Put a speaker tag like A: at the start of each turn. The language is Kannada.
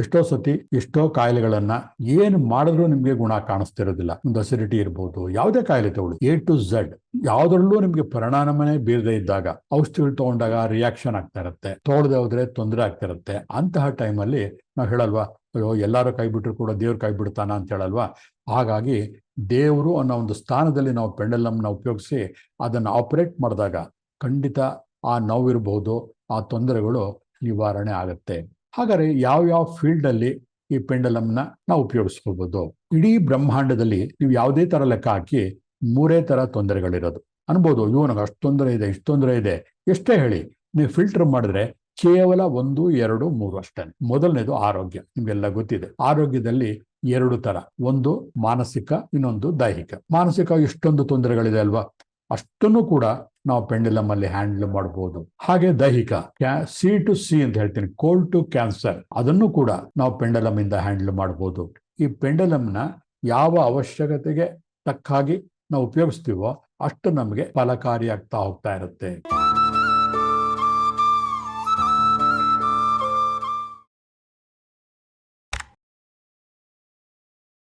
A: ಎಷ್ಟೋ ಸತಿ ಎಷ್ಟೋ ಕಾಯಿಲೆಗಳನ್ನ ಏನು ಮಾಡಿದ್ರು ನಿಮ್ಗೆ ಗುಣ ಕಾಣಿಸ್ತಿರೋದಿಲ್ಲ. ಒಂದು ಅಸಿಡಿಟಿ ಇರ್ಬೋದು, ಯಾವುದೇ ಕಾಯಿಲೆ ತಗೊಳ್ಳಿ. ಎ ಟು ಝಡ್ ಯಾವ್ದ್ರಲ್ಲೂ ನಿಮ್ಗೆ ಪರಿಣಾಮನೇ ಬೀರದೇ ಇದ್ದಾಗ ಔಷಧಿಗಳು ತಗೊಂಡಾಗ ರಿಯಾಕ್ಷನ್ ಆಗ್ತಾ ಇರುತ್ತೆ, ತೋಳದೆ ಹೋದ್ರೆ ತೊಂದರೆ ಆಗ್ತಾ ಇರುತ್ತೆ. ಅಂತಹ ಟೈಮಲ್ಲಿ ನಾವು ಹೇಳಲ್ವಾ, ಅಯ್ಯೋ, ಎಲ್ಲರೂ ಕೈ ಬಿಟ್ಟರು ಕೂಡ ದೇವ್ರ ಕೈ ಬಿಡ್ತಾನ ಅಂತ ಹೇಳಲ್ವಾ? ಹಾಗಾಗಿ ದೇವರು ಅನ್ನೋ ಒಂದು ಸ್ಥಾನದಲ್ಲಿ ನಾವು ಪೆಂಡಲಮ್ನ ಉಪಯೋಗಿಸಿ ಅದನ್ನು ಆಪರೇಟ್ ಮಾಡಿದಾಗ ಖಂಡಿತ ಆ ನೋವಿರ್ಬೋದು, ಆ ತೊಂದರೆಗಳು ನಿವಾರಣೆ ಆಗುತ್ತೆ. ಹಾಗಾದ್ರೆ ಯಾವ ಯಾವ ಫೀಲ್ಡ್ ಅಲ್ಲಿ ಈ ಪೆಂಡಲಮ್ನ ನಾವು ಉಪಯೋಗಿಸ್ಕೋಬಹುದು ಇಡೀ ಬ್ರಹ್ಮಾಂಡದಲ್ಲಿ ನೀವು ಯಾವುದೇ ತರ ಲೆಕ್ಕ ಹಾಕಿ ಮೂರೇ ತರ ತೊಂದರೆಗಳಿರೋದು. ಅನ್ಬೋದು ಇವು ನನಗೆ ಅಷ್ಟು ತೊಂದರೆ ಇದೆ, ಇಷ್ಟು ತೊಂದರೆ ಇದೆ. ಎಷ್ಟೇ ಹೇಳಿ, ನೀವು ಫಿಲ್ಟರ್ ಮಾಡಿದ್ರೆ ಕೇವಲ ಒಂದು, ಎರಡು, ಮೂರು ಅಷ್ಟೇ. ಮೊದಲನೇದು ಆರೋಗ್ಯ, ನಿಮ್ಗೆಲ್ಲ ಗೊತ್ತಿದೆ. ಆರೋಗ್ಯದಲ್ಲಿ ಎರಡು ತರ. ಒಂದು ಮಾನಸಿಕ, ಇನ್ನೊಂದು ದೈಹಿಕ. ಮಾನಸಿಕ ಇಷ್ಟೊಂದು ತೊಂದರೆಗಳಿದೆ ಅಲ್ವಾ? ಅಷ್ಟನ್ನು ಕೂಡ ನಾವು ಪೆಂಡಲಮ್ ಅಲ್ಲಿ ಹ್ಯಾಂಡಲ್ ಮಾಡಬಹುದು ಹಾಗೆ ದೈಹಿಕ ಸಿ ಟು ಸಿ ಅಂತ ಹೇಳ್ತೀನಿ, ಕೋಲ್ಡ್ ಟು ಕ್ಯಾನ್ಸರ್, ಅದನ್ನು ಕೂಡ ನಾವು ಪೆಂಡಲಮ್ ಇಂದ ಹ್ಯಾಂಡಲ್ ಮಾಡಬಹುದು ಈ ಪೆಂಡಲಮ್ನ ಯಾವ ಅವಶ್ಯಕತೆಗೆ ತಕ್ಕಾಗಿ ನಾವು ಉಪಯೋಗಿಸ್ತೀವೋ ಅಷ್ಟು ನಮಗೆ ಫಲಕಾರಿಯಾಗ್ತಾ ಹೋಗ್ತಾ ಇರುತ್ತೆ.